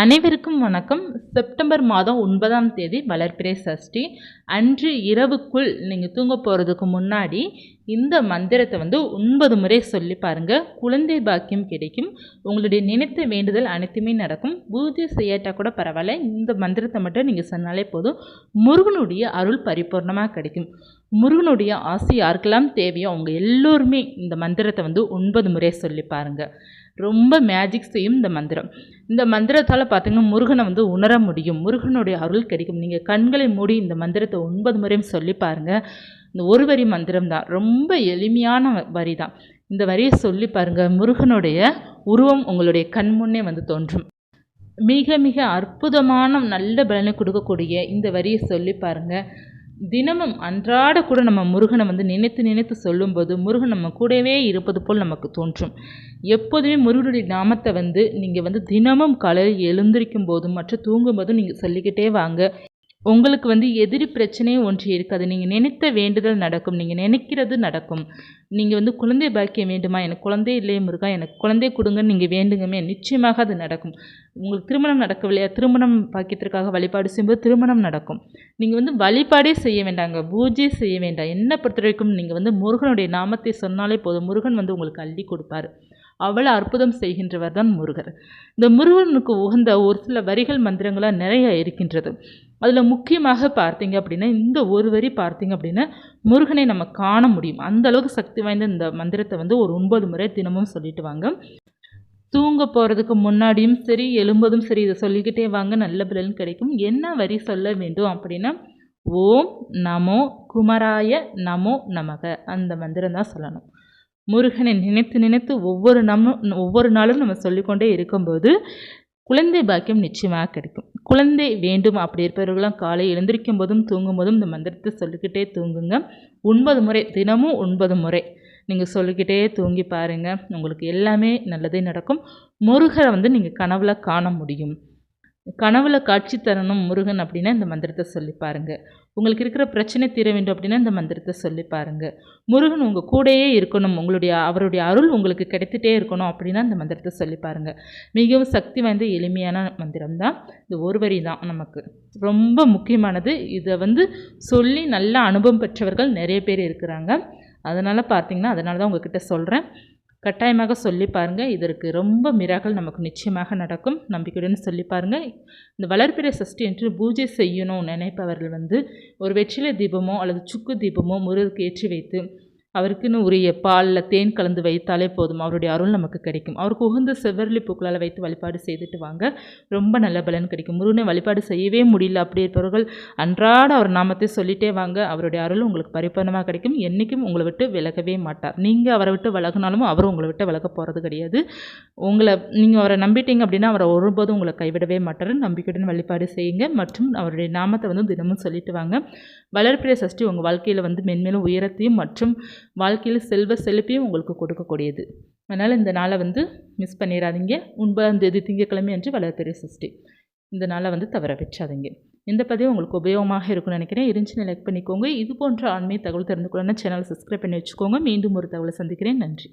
அனைவருக்கும் வணக்கம். செப்டம்பர் மாதம் ஒன்பதாம் தேதி வளர்ப்பிறை சஷ்டி. அன்று இரவுக்குள் நீங்கள் தூங்க போகிறதுக்கு முன்னாடி இந்த மந்திரத்தை வந்து ஒன்பது முறை சொல்லி பாருங்கள் குழந்தை பாக்கியம் கிடைக்கும். உங்களுடைய நினைத்த வேண்டுதல் அனைத்துமே நடக்கும். பூஜை செய்யாட்டா கூட பரவாயில்ல. இந்த மந்திரத்தை மட்டும் நீங்கள் சொன்னாலே போதும். முருகனுடைய அருள் பரிபூர்ணமாக கிடைக்கும். முருகனுடைய ஆசை யாருக்கெல்லாம் தேவையோ அவங்க எல்லோருமே இந்த மந்திரத்தை வந்து ஒன்பது முறை சொல்லி பாருங்கள் ரொம்ப மேஜிக் செய்யும் இந்த மந்திரம். இந்த மந்திரத்தால் பார்த்தீங்கன்னா முருகனை வந்து உணர முடியும். முருகனுடைய அருள் கிடைக்கும். நீங்கள் கண்களை மூடி இந்த மந்திரத்தை ஒன்பது முறையும் சொல்லி பாருங்கள் இந்த ஒரு வரி மந்திரம் தான். ரொம்ப எளிமையான வரி தான். இந்த வரியை சொல்லி பாருங்கள் முருகனுடைய உருவம் உங்களுடைய கண் முன்னே வந்து தோன்றும். மிக மிக அற்புதமான நல்ல பலனை கொடுக்கக்கூடிய இந்த வரியை சொல்லி பாருங்கள் தினமும் அன்றாட கூட நம்ம முருகனை வந்து நினைத்து நினைத்து சொல்லும்போது முருகன் நம்ம கூடவே இருப்பது போல் நமக்கு தோன்றும். எப்போதுமே முருகனுடைய நாமத்தை வந்து நீங்கள் வந்து தினமும் காலையில் எழுந்திருக்கும் போதும் மற்ற தூங்கும் போதும் நீங்கள் சொல்லிக்கிட்டே வாங்க. உங்களுக்கு வந்து எதிரி பிரச்சனையும் ஒன்று இருக்காது. நீங்கள் நினைத்த வேண்டுதல் நடக்கும். நீங்கள் நினைக்கிறது நடக்கும். நீங்கள் வந்து குழந்தை பாக்கியம் வேண்டுமா? எனக்கு குழந்தை இல்லையே முருகா எனக்கு குழந்தை கொடுங்கன்னு நீங்கள் வேண்டுங்கமே நிச்சயமாக அது நடக்கும். உங்களுக்கு திருமணம் நடக்கவில்லையா? திருமணம் பாக்கியத்திற்காக வழிபாடு செய்யும்போது திருமணம் நடக்கும். நீங்கள் வந்து வழிபாடே செய்ய வேண்டாங்க. பூஜை செய்ய வேண்டாம். என்ன பொறுத்த வரைக்கும் நீங்கள் வந்து முருகனுடைய நாமத்தை சொன்னாலே போதும். முருகன் வந்து உங்களுக்கு அள்ளி கொடுப்பார். அவ்வளோ அற்புதம் செய்கின்றவர் தான் முருகர். இந்த முருகனுக்கு உகந்த ஒரு சில வரிகள் மந்திரங்களாக நிறைய இருக்கின்றது. அதில் முக்கியமாக பார்த்தீங்க அப்படின்னா இந்த ஒரு வரி பார்த்தீங்க அப்படின்னா முருகனை நம்ம காண முடியும். அந்த அளவுக்கு சக்தி வாய்ந்த இந்த மந்திரத்தை வந்து ஒரு ஒன்பது முறை தினமும் சொல்லிட்டு வாங்க. தூங்க போகிறதுக்கு முன்னாடியும் சரி எழும்பதும் சரி இதை சொல்லிக்கிட்டே வாங்க. நல்ல பலன் கிடைக்கும். என்ன வரி சொல்ல வேண்டும் அப்படின்னா ஓம் நமோ குமராய நமோ நமக. அந்த மந்திரம் தான் சொல்லணும். முருகனை நினைத்து நினைத்து ஒவ்வொரு நம்ம ஒவ்வொரு நாளும் நம்ம சொல்லிக்கொண்டே இருக்கும்போது குழந்தை பாக்கியம் நிச்சயமாக கிடைக்கும். குழந்தை வேண்டும் அப்படி இருப்பவர்களாம் காலை எழுந்திருக்கும் போதும் தூங்கும் போதும் இந்த மந்திரத்தை சொல்லிக்கிட்டே தூங்குங்க. ஒன்பது முறை தினமும் ஒன்பது முறை நீங்கள் சொல்லிக்கிட்டே தூங்கி பாருங்கள் உங்களுக்கு எல்லாமே நல்லதே நடக்கும். முருகரை வந்து நீங்கள் கனவில் காண முடியும். கனவுல காட்சி தரணும் முருகன் அப்படின்னா இந்த மந்திரத்தை சொல்லி பாருங்கள் உங்களுக்கு இருக்கிற பிரச்சனை தீர வேண்டும் அப்படின்னா இந்த மந்திரத்தை சொல்லி பாருங்கள் முருகன் உங்கள் கூடையே இருக்கணும். உங்களுடைய அவருடைய அருள் உங்களுக்கு கிடைத்துட்டே இருக்கணும் அப்படின்னா இந்த மந்திரத்தை சொல்லி பாருங்கள் மிகவும் சக்தி வாய்ந்த எளிமையான மந்திரம் தான் இந்த ஒரு வரி தான் நமக்கு. ரொம்ப முக்கியமானது. இதை வந்து சொல்லி நல்ல அனுபவம் பெற்றவர்கள் நிறைய பேர் இருக்கிறாங்க. அதனால் பார்த்தீங்கன்னா அதனால தான் உங்ககிட்ட சொல்கிறேன் கட்டாயமாக சொல்லி பாருங்கள் இதற்கு ரொம்ப மிராக்கள் நமக்கு நிச்சயமாக நடக்கும். நம்பிக்கையுடன் சொல்லி பாருங்கள் இந்த வளர்ப்பிறை சஷ்டி என்று பூஜை செய்யணும் நினைப்பவர்கள் வந்து ஒரு வெற்றிலை தீபமோ அல்லது சுக்கு தீபமோ முருகருக்கு ஏற்றி வைத்து அவருக்குன்னு உரிய பாலில் தேன் கலந்து வைத்தாலே போதும். அவருடைய அருள் நமக்கு கிடைக்கும். அவருக்கு உகந்த செவ்வரளி பூக்களால் வைத்து வழிபாடு செய்துட்டு வாங்க. ரொம்ப நல்ல பலன் கிடைக்கும். முருகனை வழிபாடு செய்யவே முடியல. அப்படி இருப்பவர்கள் அன்றாட அவர் நாமத்தை சொல்லிட்டே வாங்க. அவருடைய அருள் உங்களுக்கு பரிபூர்ணமாக கிடைக்கும். என்றைக்கும் உங்களை விட்டு விலகவே மாட்டார். நீங்கள் அவரை விட்டு விலகினாலும் அவர் உங்களை விட்டு விலக போகிறது கிடையாது. உங்களை நீங்கள் அவரை நம்பிட்டீங்க அப்படின்னா அவரை ஒருபோதும் உங்களை கைவிடவே மாட்டார். நம்பிக்கையுடன் வழிபாடு செய்யுங்க. மற்றும் அவருடைய நாமத்தை வந்து தினமும் சொல்லிட்டு வாங்க. வளர்ப்பிறை சஷ்டி உங்கள் வாழ்க்கையில் வந்து மென்மேலும் உயரத்தையும் மற்றும் வாழ்க்கையில் செல்வ செழிப்பையும் உங்களுக்கு கொடுக்கக்கூடியது. அதனால் இந்த நாளை வந்து மிஸ் பண்ணிடாதீங்க ஒன்பதாம் தேதி திங்கட்கிழமை அன்று வளர்பிறை சஷ்டி இந்த நாளை வந்து தவற வச்சாதீங்க இந்த பதிவு உங்களுக்கு உபயோகமாக இருக்கும்னு நினைக்கிறேன். இருந்துச்சுன்னு லைக் பண்ணிக்கோங்க. இது போன்ற ஆண்மை தகவல் தெரிந்து கொள்ளணும் சேனல் சப்ஸ்கிரைப் பண்ணி வச்சுக்கோங்க. மீண்டும் ஒரு தகவலை சந்திக்கிறேன். நன்றி.